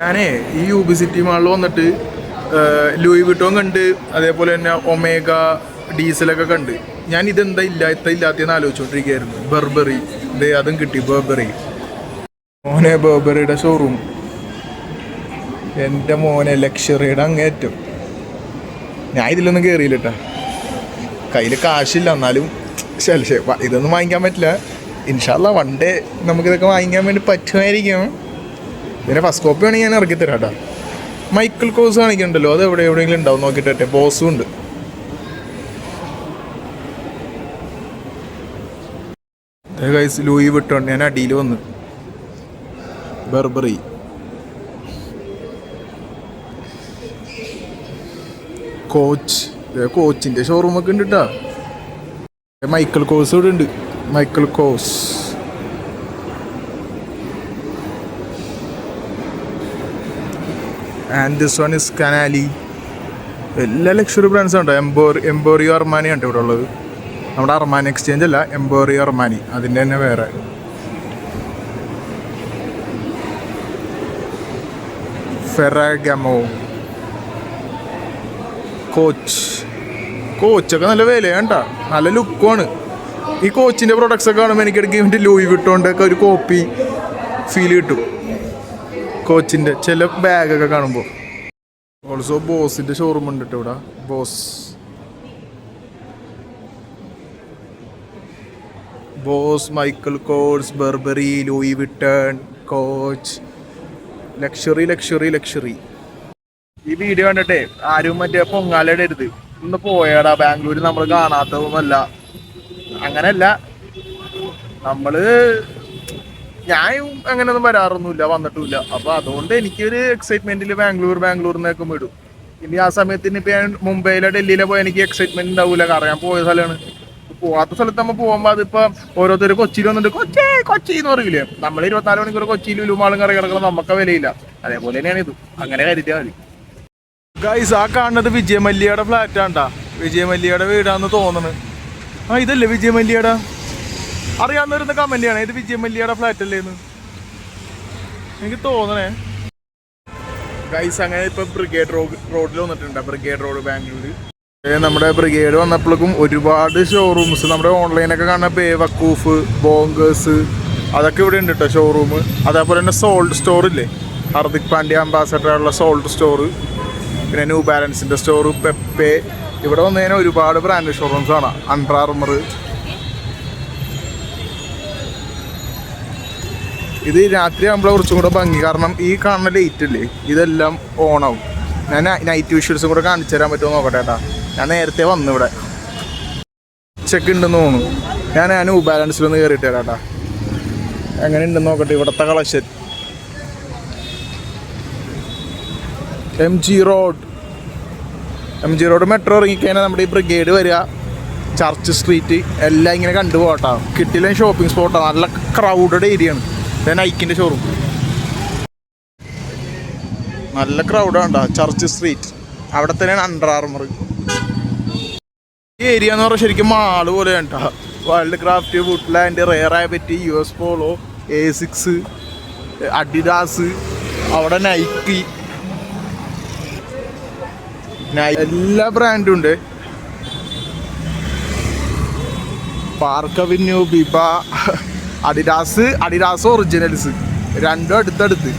ഞാനേ ഈ യു ബി സിറ്റി മാളിൽ വന്നിട്ട് ലൂയി വിട്ടോം കണ്ട് അതേപോലെ തന്നെ ഒമേഗ ഡീസലൊക്കെ കണ്ട്. ഞാൻ ഇതെന്താ ഇല്ലാത്ത ഇല്ലാത്തതെന്ന് ആലോചിച്ചുകൊണ്ടിരിക്കുകയായിരുന്നു ബർബറി ദേ അതും കിട്ടി ബർബറി മോനെ ബർബറിയുടെ ഷോറൂം എന്റെ മോനെ ലക്ഷറിയുടെ അങ്ങേറ്റം ഞാൻ ഇതിലൊന്നും കയറിയില്ല കേട്ടാ കയ്യിൽ കാശില്ല എന്നാലും ശരി ശരി ഇതൊന്നും വാങ്ങിക്കാൻ പറ്റില്ല. ഇൻഷാല്ല വൺ ഡേ നമുക്കിതൊക്കെ വാങ്ങിക്കാൻ വേണ്ടി പറ്റുമായിരിക്കും. പിന്നെ ഫസ്റ്റ് കോപ്പി വേണമെങ്കിൽ ഞാൻ ഇറക്കി തരാം കേട്ടോ മൈക്കിൾ കോസ് കാണിക്കുന്നുണ്ടല്ലോ അത് എവിടെ എവിടെയെങ്കിലും ഉണ്ടാവും നോക്കിട്ടെ ബോസും ഉണ്ട്. ഗൈസ് ലൂയി വിട്ടോണ്ട് ഞാൻ അടിയിൽ വന്ന്. ബർബറി കോച്ച് കോച്ചിന്റെ ഷോറൂം ഒക്കെ ഉണ്ട് കേട്ടോ മൈക്കിൾ കോഴ്സ് ഇവിടെ ഉണ്ട്. Michael Kors and this one is Canali എല്ലാ ലക്ഷറി ബ്രാൻഡ്സും ഉണ്ട്. എംബോർ എംബോറിയോ അർമാനി ഉണ്ട് ഇവിടെ ഉള്ളത്. നമ്മുടെ അർമാനി എക്സ്ചേഞ്ച് അല്ല എംബോറിയോ അർമാനി അതിന്റെ തന്നെ വേറെ. ഫെറാഗമോ കോച്ച് കോച്ചൊക്കെ നല്ല വിലയാണ്ട നല്ല ലുക്കുമാണ് ഈ കോച്ചിന്റെ പ്രൊഡക്ട്സ് ഒക്കെ കാണുമ്പോൾ എനിക്കിടയ്ക്ക് ഇവന്റെ ലൂയി വിട്ടോണ്ടൊക്കെ ഒരു കോപ്പി ഫീൽ കിട്ടും. കോച്ചിന്റെ ചില ബാഗൊക്കെ കാണുമ്പോൾ ഓൾസോ ബോസിന്റെ ഷോറൂം ഉണ്ട് കേട്ടോ ഇവിടെ. Boss. Boss Michael Kors Burberry Louis Vuitton Coach. Luxury luxury luxury ഈ വീഡിയോ കണ്ടിട്ടേ ആരും മറ്റേ പൊങ്ങാലയുടെ അടുത്ത് ഇന്ന് പോയടാ ബാംഗ്ലൂരിൽ നമ്മൾ കാണാത്തതൊന്നുമല്ല അങ്ങനല്ല നമ്മൾ ഞാൻ അങ്ങനെയൊന്നും വരാറൊന്നുമില്ല വന്നിട്ടുമില്ല. അപ്പൊ അതുകൊണ്ട് എനിക്കൊരു എക്സൈറ്റ്മെന്റിൽ ബാംഗ്ലൂർ ബാംഗ്ലൂർ എന്നൊക്കെ വിടും. ഇനി ആ സമയത്തിന് ഇപ്പൊ ഞാൻ മുംബൈയിലോ ഡൽഹിയിലോ പോയാൽ എനിക്ക് എക്സൈറ്റ്മെന്റ് ഉണ്ടാവില്ല കാരണം ഞാൻ പോയ സ്ഥലമാണ്. പോവാത്ത സ്ഥലത്ത് നമ്മൾ പോകുമ്പോ അതിപ്പോ ഓരോരുത്തർ കൊച്ചിയിൽ വന്നിട്ട് കൊച്ചേ കൊച്ചി എന്ന് പറയില്ലേ നമ്മൾ ഇരുപത്തിനാല് മണിക്കൂർ കൊച്ചിയിൽ ഉലുമാളും കറി കിടക്കണം നമുക്ക് വിലയില്ല. അതേപോലെ തന്നെയാണ് ഇത്. അങ്ങനെ കരുതിയാൽ മതി. ഗൈസ് ആ കാണുന്നത് വിജയമല്ലിയുടെ ഫ്ലാറ്റ് ആണ്ടാ. വിജയമല്ലിയുടെ വീടാന്ന് തോന്നണ് ആ ഇതല്ലേ വിജയമല്ലിയുടെ? അറിയാവുന്നവരുന്ന കമന്റിയാണ് ഇത് വിജയമല്ലിയുടെ ഫ്ലാറ്റ് അല്ലേന്ന് എനിക്ക് തോന്നണേ. ഗൈസ് അങ്ങനെ ഇപ്പൊ ബ്രിഗേഡ് റോഡ് റോഡിൽ വന്നിട്ടുണ്ട് ബ്രിഗേഡ് റോഡ് ബാംഗ്ലൂര് നമ്മുടെ ബ്രിഗേഡ് വന്നപ്പോഴേക്കും ഒരുപാട് ഷോറൂംസ് നമ്മുടെ ഓൺലൈനൊക്കെ കാണുന്ന ബേ വക്കൂഫ് ബോങ്കേഴ്സ് അതൊക്കെ ഇവിടെ ഉണ്ട് കേട്ടോ ഷോറൂം അതേപോലെ തന്നെ സോൾഡ് സ്റ്റോർ ഇല്ലേ? ഹർദിക് പാണ്ഡ്യ അംബാസഡറുള്ള സോൾഡ് സ്റ്റോർ പിന്നെ ന്യൂ ബാലൻസിന്റെ സ്റ്റോർ പെപ്പെ ഇവിടെ വന്നു കഴിഞ്ഞാൽ ഒരുപാട് ബ്രാൻഡ് ഷോറൂംസ് ആണ്. അണ്ടർ ആർമർ ഇത് രാത്രി ആകുമ്പോൾ കുറച്ചും കൂടെ ഭംഗി. കാരണം ഈ കാണുന്ന ലൈറ്റ് ഇല്ലേ ഇതെല്ലാം ഓണാവും ഞാൻ നൈറ്റ് വിഷ്വൽസും കൂടെ കാണിച്ചു തരാൻ പറ്റുമോ നോക്കട്ടെ ഏട്ടാ ഞാൻ നേരത്തെ വന്നു ഇവിടെ. ചെക്ക് ഉണ്ടെന്ന് തോന്നുന്നു. ഞാൻ ഞാൻ ബാലൻസിലൊന്ന് കയറിയിട്ട് തരാം എങ്ങനെ നോക്കട്ടെ ഇവിടുത്തെ collection M G road M G road metro ഇറങ്ങിക്കഴിഞ്ഞാൽ നമ്മുടെ ഈ ബ്രിഗേഡ് വരിക. ചർച്ച് സ്ട്രീറ്റ് എല്ലാം ഇങ്ങനെ കണ്ടുപോകട്ടോ കിട്ടിയില്ലെങ്കിൽ ഷോപ്പിംഗ് സ്പോട്ടാണ് നല്ല ക്രൗഡഡ് ഏരിയ ആണ്. ഇത് നൈക്കിന്റെ ഷോറൂം നല്ല ക്രൗഡാണ്ടാ ചർച്ച് സ്ട്രീറ്റ് അവിടെ തന്നെയാണ് അണ്ടർ ആർമർ ഈ ഏരിയ എന്ന് പറഞ്ഞാൽ ശരിക്കും മാൾ പോലെയാണ് കേട്ടോ വേൾഡ് ക്രാഫ്റ്റ് വുഡ്ലാൻഡ് റെയർ പറ്റി U S Polo A six Adidas അവിടെ നൈക്കി എല്ലാ ബ്രാൻഡും ഉണ്ട്. Park Avenue Biba Adidas Adidas originals രണ്ടും അടുത്തടുത്ത്.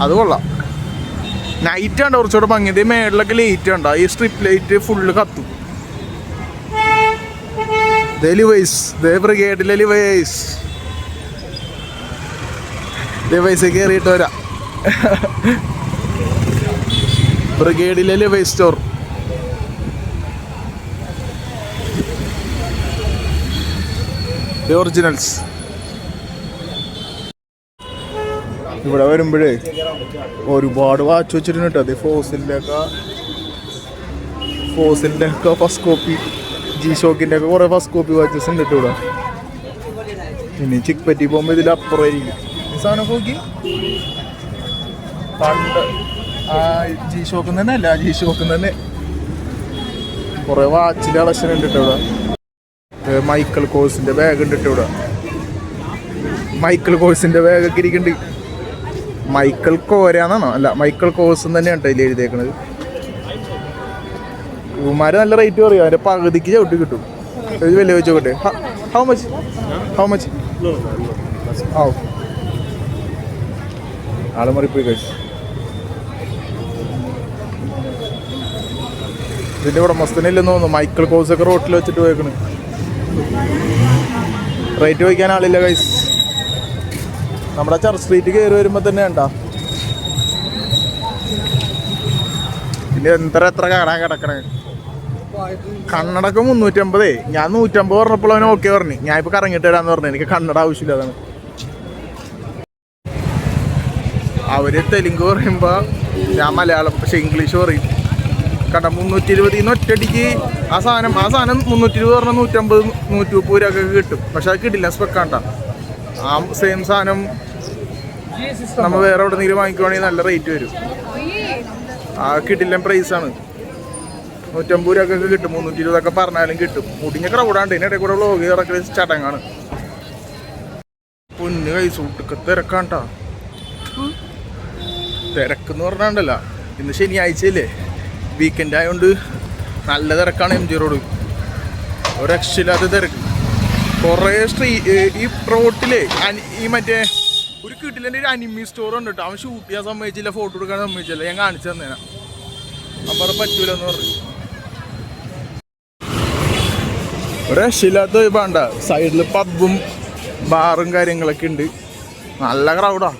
അത് കൊള്ളാം. നൈറ്റ് ഉണ്ട് കുറച്ചുകൂടെ ഭംഗി. ഇത് മേളിലൊക്കെ ലൈറ്റ് ഉണ്ടോ ഈ സ്ട്രിപ്പ് ലൈറ്റ് ഫുള്ള് കത്തും. ലിവൈസ് ബ്രിഗേഡിലെ ലിവൈസ് ലിവൈസ് കയറിയിട്ട് വരാം. ബ്രിഗേഡിലെ വേ സ്റ്റോർ ഒറിജിനൽസ്. ഇവിടെ വരുമ്പോഴേ ഒരുപാട് വാച്ച് വെച്ചിട്ടുണ്ട് കേട്ടോ. അത് ഫോസിലിന്റെ ഒക്കെ ഫസ്റ്റ് കോപ്പി ജി ഷോക്കിന്റെ ഒക്കെ കുറേ ഫസ്റ്റ് കോപ്പി വാച്ചസ് ഉണ്ട് കേട്ടോ ഇവിടെ. ഇനി ചിക്ക് പറ്റി പോകുമ്പോൾ ഇതിൽ അപ്പുറമായിരിക്കും സാധനം നോക്കി. പണ്ട് ആ ജി ഷോക്കിൽ തന്നെ അല്ല? ജി ഷോക്കിൽ തന്നെ. കുറേ വാച്ചിന്റെ കളക്ഷൻ ഉണ്ട് കേട്ടോ ഇവിടെ. മൈക്കിൾ കോഴ്സിന്റെ ബാഗ് ഉണ്ട് കേട്ടോ ഇവിടെ. മൈക്കിൾ കോഴ്സിന്റെ ബാഗൊക്കെ ഇരിക്കുന്നുണ്ട്. മൈക്കിൾ കോരാന്നാണോ? അല്ല മൈക്കിൾ കോഴ്സ് തന്നെയാണ് കേട്ടോ ഇതിൽ എഴുതിയേക്കണത്. ഇവന്മാര് നല്ല റേറ്റ് പറയും. അതിന്റെ പകുതിക്ക് ചവിട്ടി കിട്ടും. ഇത് വലിയ വെച്ച് നോക്കട്ടെ. ഹൗ മച്ച് ഹൗ മച്ച് ഓ ആൾ മറിപ്പോയി കഴിച്ചു ഇതിന്റെ ഉടമസ്ഥനില്ലെന്ന് തോന്നുന്നു. മൈക്കിൾ കോസൊക്കെ റോട്ടിൽ വെച്ചിട്ട് പോയേക്കണ്. റേറ്റ് വയ്ക്കാൻ ആളില്ല കൈസ് നമ്മുടെ ചർച്ച് സ്ട്രീറ്റ് കയറി വരുമ്പോൾ തന്നെ ഉണ്ടാ പിന്നെ എത്ര എത്ര കാണാൻ കിടക്കണേ. കണ്ണടക്ക് മുന്നൂറ്റമ്പതേ. ഞാൻ നൂറ്റമ്പത് പറഞ്ഞപ്പോൾ അവനെ ഓക്കെ പറഞ്ഞു. ഞാൻ ഇപ്പൊ കറങ്ങിട്ട് വരാന്ന് പറഞ്ഞു. എനിക്ക് കണ്ണട ആവശ്യമില്ല അതാണ്. അവർ തെലുങ്ക് പറയുമ്പോ ഞാൻ മലയാളം പക്ഷെ ഇംഗ്ലീഷ് പറയും. കണ്ട മുന്നൂറ്റി ഇരുപത് ഇന്ന് ഒറ്റടിക്ക് ആ സാധനം ആ സാധനം മുന്നൂറ്റി ഇരുപത് പറഞ്ഞാൽ നൂറ്റമ്പത് നൂറ്റി മുപ്പത് രൂപ ഒക്കെ കിട്ടും. പക്ഷെ അത് കിട്ടില്ല സ്പെക്കാണ്ട ആ സെയിം സാധനം നമ്മൾ വേറെ എവിടെ നിന്നെങ്കിലും വാങ്ങിക്കുവാണെങ്കിൽ നല്ല റേറ്റ് വരും. ആ കിട്ടില്ല പ്രൈസാണ് നൂറ്റമ്പത് രൂപക്കൊക്കെ കിട്ടും മുന്നൂറ്റി ഇരുപതൊക്കെ പറഞ്ഞാലും കിട്ടും. മുടിഞ്ഞ ക്രൗഡാണ്ട് ഇതിനിടെ കൂടെ വ്ളോഗ് ഇറക്കുന്ന ചടങ്ങാണ്. പൊന്ന് കൈ സൂട്ടൊക്കെ തിരക്കാണ്ടാ. തിരക്കെന്ന് പറഞ്ഞാണ്ടല്ല ഇന്ന് ശനിയാഴ്ചയല്ലേ? വീക്കെൻഡ് ആയതുകൊണ്ട് നല്ല തിരക്കാണ് എം ജി റോഡ് ഒരു രക്ഷയില്ലാത്ത തിരക്ക്. കുറേ സ്ട്രീ ഈ റോട്ടിലെ ഈ മറ്റേ ഒരു കിട്ടിലെ ഒരു അനിമി സ്റ്റോർ ഉണ്ട് കേട്ടോ അവൻ ഷൂട്ട് ചെയ്യാൻ സമ്മതിച്ചില്ല ഫോട്ടോ എടുക്കാൻ സമ്മതിച്ചില്ല. ഞാൻ കാണിച്ചു തന്നേനാ അപ്പം പറ്റൂല എന്ന് പറഞ്ഞു. ഒരു രക്ഷയില്ലാത്ത വേണ്ട സൈഡിൽ പബ്ബും ബാറും കാര്യങ്ങളൊക്കെ ഉണ്ട്. നല്ല ക്രൗഡാ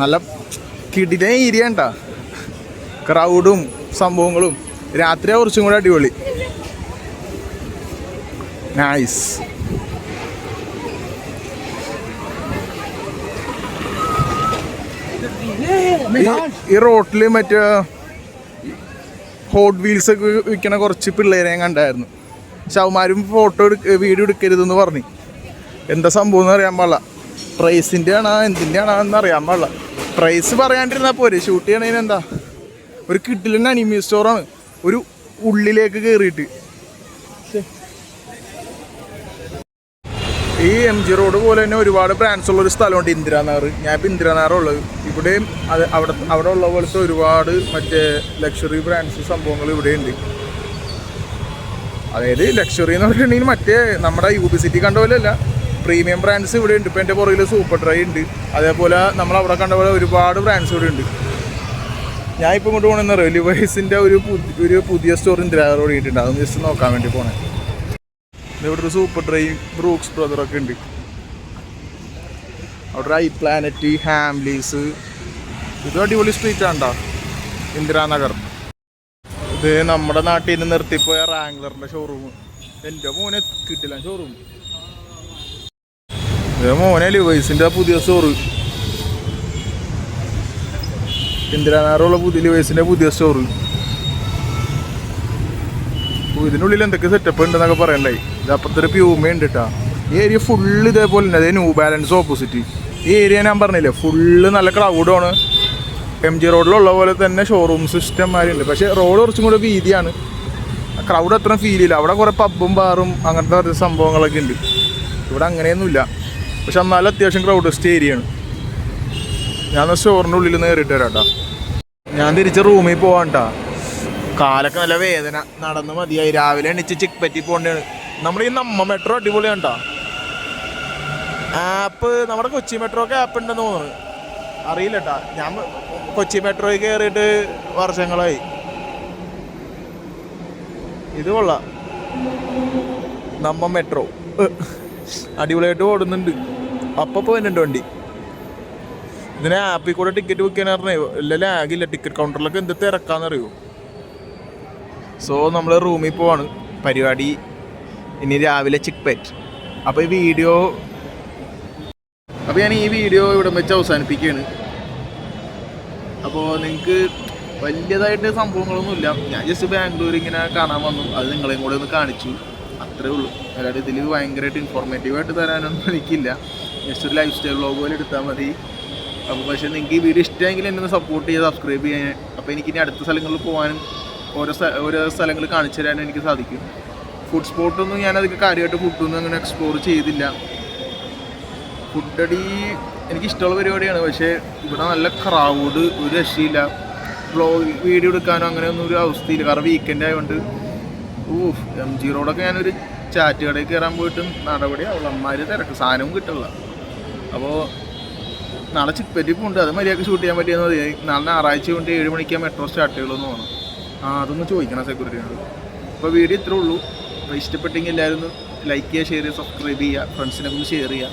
നല്ല കിടിലേ ഏരിയ ഉണ്ടാ ക്രൗഡും സംഭവങ്ങളും രാത്രിയാ കുറച്ചും കൂടെ അടിപൊളി. നൈസ് ഈ റോട്ടിൽ മറ്റേ ഹോട്ട് വീൽസ് ഒക്കെ വിൽക്കണ കുറച്ച് പിള്ളേരെ ഞാൻ കണ്ടായിരുന്നു. പക്ഷെ ഫോട്ടോ എടുക്ക വീഡിയോ എടുക്കരുതെന്ന് പറഞ്ഞു. എന്താ സംഭവം എന്ന് അറിയാൻ പാടില്ല. പ്രൈസിന്റെ ആണോ എന്തിന്റെ ആണോ എന്നറിയാൻ പാടില്ല. പ്രൈസ് പറയാണ്ടിരുന്നാൽ പോരെ. ഷൂട്ട് ചെയ്യണതിന് എന്താ? ഒരു കിട്ടിലിന്റെ അനിമി സ്റ്റോറാണ് ഒരു ഉള്ളിലേക്ക് കയറിയിട്ട് ഈ എം ജി റോഡ് പോലെ തന്നെ ഒരുപാട് ബ്രാൻഡ്സ് ഉള്ള ഒരു സ്ഥലമുണ്ട് ഇന്ദിരാനഗർ. ഞാൻ ഇപ്പം ഇന്ദിരാനഗർ ഉള്ളത്. ഇവിടെയും അത് അവിടെ അവിടെ ഉള്ള പോലത്തെ ഒരുപാട് മറ്റേ ലക്ഷറി ബ്രാൻഡ്സ് സംഭവങ്ങൾ ഇവിടെയുണ്ട്. അതായത് ലക്ഷറി എന്ന് പറഞ്ഞിട്ടുണ്ടെങ്കിൽ മറ്റേ നമ്മുടെ യു ബി സിറ്റി കണ്ട പോലെ അല്ല. പ്രീമിയം ബ്രാൻഡ്സ് ഇവിടെ ഉണ്ട്. ഇപ്പം എന്റെ പുറകിൽ സൂപ്പർ ഡ്രൈ ഉണ്ട്. അതേപോലെ നമ്മൾ അവിടെ കണ്ട പോലെ ഒരുപാട് ബ്രാൻഡ്സ് ഇവിടെ ഉണ്ട്. ഞാൻ ഇപ്പം ഇങ്ങോട്ട് പോകണമെന്ന് അറിയാം? ലിവൈസിന്റെ ഒരു ഒരു പുതിയ സ്റ്റോർ ഇന്ദിരാനഗർ ഓടിയിട്ടുണ്ട്. അതൊന്ന് ജസ്റ്റ് നോക്കാൻ വേണ്ടി പോണേ. ഇവിടെ ഒരു സൂപ്പർ ഡ്രൈ ബ്രൂക്സ് ബ്രദറൊക്കെ ഉണ്ട്. അവിടെ ഐ പ്ലാനറ്റ് ഹാംലീസ് ഇത് അടിപൊളി സ്ട്രീറ്റ് ആണ്ടാ ഇന്ദിരാനഗർ. ഇത് നമ്മുടെ നാട്ടിൽ നിന്ന് നിർത്തിപ്പോയ റാംഗ്ലറിന്റെ ഷോറൂം എന്റെ മോനെ കിട്ടില്ല ഷോറൂം മോനെ ആ പുതിയ സ്റ്റോറ്. ഇന്ദിരാനാറുള്ള പുതിയ വയസ്സിന്റെ പുതിയ സ്റ്റോറ്. ഇതിനുള്ളിൽ എന്തൊക്കെ സെറ്റപ്പ് ഉണ്ടെന്നൊക്കെ പറയണ്ടായി. ഇത് അപ്പുറത്തൊരു പ്യൂമ ഉണ്ട് കേട്ടോ ഈ ഏരിയ ഫുള്ള് ഇതേപോലെ തന്നെ. അതേ ന്യൂ ബാലൻസ് ഓപ്പോസിറ്റ് ഈ ഏരിയ ഞാൻ പറഞ്ഞില്ലേ ഫുള്ള് നല്ല ക്രൗഡാണ് എം ജി റോഡിലുള്ള പോലെ തന്നെ ഷോറൂം സിസ്റ്റം മാതിരിയുണ്ട് പക്ഷേ റോഡ് കുറച്ചും കൂടെ വീതിയാണ്. ക്രൗഡ് അത്ര ഫീൽ ചെയ്യില്ല. അവിടെ കുറേ പബ്ബും ബാറും അങ്ങനത്തെ കുറച്ച് സംഭവങ്ങളൊക്കെ ഉണ്ട്. ഇവിടെ അങ്ങനെയൊന്നുമില്ല. പക്ഷെ എന്നാലും അത്യാവശ്യം ക്രൗഡസ്റ്റ് ഏരിയയാണ് ഞാൻ സ്റ്റോറിന്റെ ഉള്ളിൽ കയറിയിട്ട് വരാം കേട്ടോ ഞാൻ തിരിച്ച് റൂമിൽ പോവാൻ കേട്ടോ കാലൊക്കെ നല്ല വേദന. നടന്ന് മതിയായി. രാവിലെ എണീച്ച് ചിക്ക് പറ്റി പോകേണ്ടതാണ്. നമ്മുടെ ഈ നമ്മ മെട്രോ അടിപൊളിയാണ് കേട്ടോ ആപ്പ് നമ്മുടെ കൊച്ചി മെട്രോ ഒക്കെ ആപ്പ് ഉണ്ടെന്ന് തോന്നുന്നു. അറിയില്ല കേട്ടാ ഞാൻ കൊച്ചി മെട്രോയിൽ കയറിയിട്ട് വർഷങ്ങളായി. ഇത് കൊള്ളാം. നമ്മ മെട്രോ അടിപൊളിയായിട്ട് ഓടുന്നുണ്ട്. അപ്പൊ പോയിട്ടുണ്ട് വണ്ടി. ഇതിനെ ആപ്പിൽ കൂടെ ടിക്കറ്റ് ബുക്ക് ചെയ്യാൻ പറഞ്ഞേ. ഇല്ല ലാഗില്ല ടിക്കറ്റ് കൗണ്ടറിലൊക്കെ എന്ത് തിരക്കാന്നറിയോ സോ നമ്മൾ റൂമിൽ പോവാണ്. പരിപാടി ഇനി രാവിലെ ചിക്ക് അപ്പോൾ ഈ വീഡിയോ അപ്പോൾ ഞാൻ ഈ വീഡിയോ ഇവിടെ വെച്ച് അവസാനിപ്പിക്കുകയാണ്. അപ്പോൾ നിങ്ങൾക്ക് വലിയതായിട്ട് സംഭവങ്ങളൊന്നുമില്ല. ഞാൻ ജസ്റ്റ് ബാംഗ്ലൂർ ഇങ്ങനെ കാണാൻ വന്നു. അത് നിങ്ങളെയും കൂടെ ഒന്ന് കാണിച്ചു. അത്രേ ഉള്ളൂ. അല്ലാതെ ഇതിൽ ഭയങ്കരമായിട്ട് ഇൻഫോർമേറ്റീവായിട്ട് തരാനൊന്നും എനിക്കില്ല. ജസ്റ്റ് ഒരു ലൈഫ് സ്റ്റൈൽ വ്ളോഗ് പോലെ എടുത്താൽ മതി. അപ്പോൾ പക്ഷേ നിങ്ങൾക്ക് ഈ വീഡിയോ ഇഷ്ടമെങ്കിൽ എന്നെ സപ്പോർട്ട് ചെയ്ത് സബ്സ്ക്രൈബ് ചെയ്യാൻ. അപ്പോൾ എനിക്ക് ഇനി അടുത്ത സ്ഥലങ്ങളിൽ പോകാനും ഓരോ ഓരോ സ്ഥലങ്ങൾ കാണിച്ചു തരാനും എനിക്ക് സാധിക്കും. ഫുഡ് സ്പോട്ടൊന്നും ഞാനതൊക്കെ കാര്യമായിട്ട് ഫുഡൊന്നും അങ്ങനെ എക്സ്പ്ലോർ ചെയ്തില്ല. ഫുഡടി എനിക്ക് ഇഷ്ടമുള്ള പരിപാടിയാണ്. പക്ഷേ ഇവിടെ നല്ല ക്രൗഡ് ഒരു രക്ഷയില്ല. വ്ലോഗ് വീഡിയോ എടുക്കാനോ അങ്ങനെയൊന്നും ഒരു അവസ്ഥയില്ല. കാരണം വീക്കെൻഡ് ആയതുകൊണ്ട് ഊഫ് എം ജി റോഡൊക്കെ ഞാനൊരു ചാറ്റ് കടയിൽ കയറാൻ പോയിട്ടും നടപടി അവളമ്മാര് തിരക്ക്. സാധനവും കിട്ടില്ല. അപ്പോൾ നാളെ ചിപ്പറ്റി പോകുന്നുണ്ട് അത് മര്യാദയ്ക്ക് ഷൂട്ട് ചെയ്യാൻ പറ്റിയെന്ന് മതി. നാളെ ഞായറാഴ്ച കൊണ്ട് ഏഴ് മണിക്ക് മെട്രോ സ്റ്റാർട്ട് ചെയ്യുള്ളൂ എന്ന് ആ അതൊന്ന് ചോദിക്കണം സെക്യൂരിറ്റിയോട് അപ്പോൾ വീഡിയോ ഇത്രേ ഉള്ളൂ. ഇഷ്ടപ്പെട്ടെങ്കിൽ എല്ലാവരും ഒന്ന് ലൈക്ക് ചെയ്യുക ഷെയർ ചെയ്യുക സബ്സ്ക്രൈബ് ചെയ്യുക ഫ്രണ്ട്സിനെ ഒന്ന് ഷെയർ ചെയ്യുക.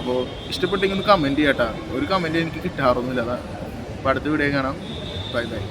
അപ്പോൾ ഇഷ്ടപ്പെട്ടെങ്കിൽ ഒന്ന് കമന്റ് ചെയ്യട്ടാ. ഒരു കമന്റ് എനിക്ക് കിട്ടാറൊന്നുമില്ല. അതാ. അപ്പോൾ അടുത്ത വീഡിയോ കാണാം. Bye bye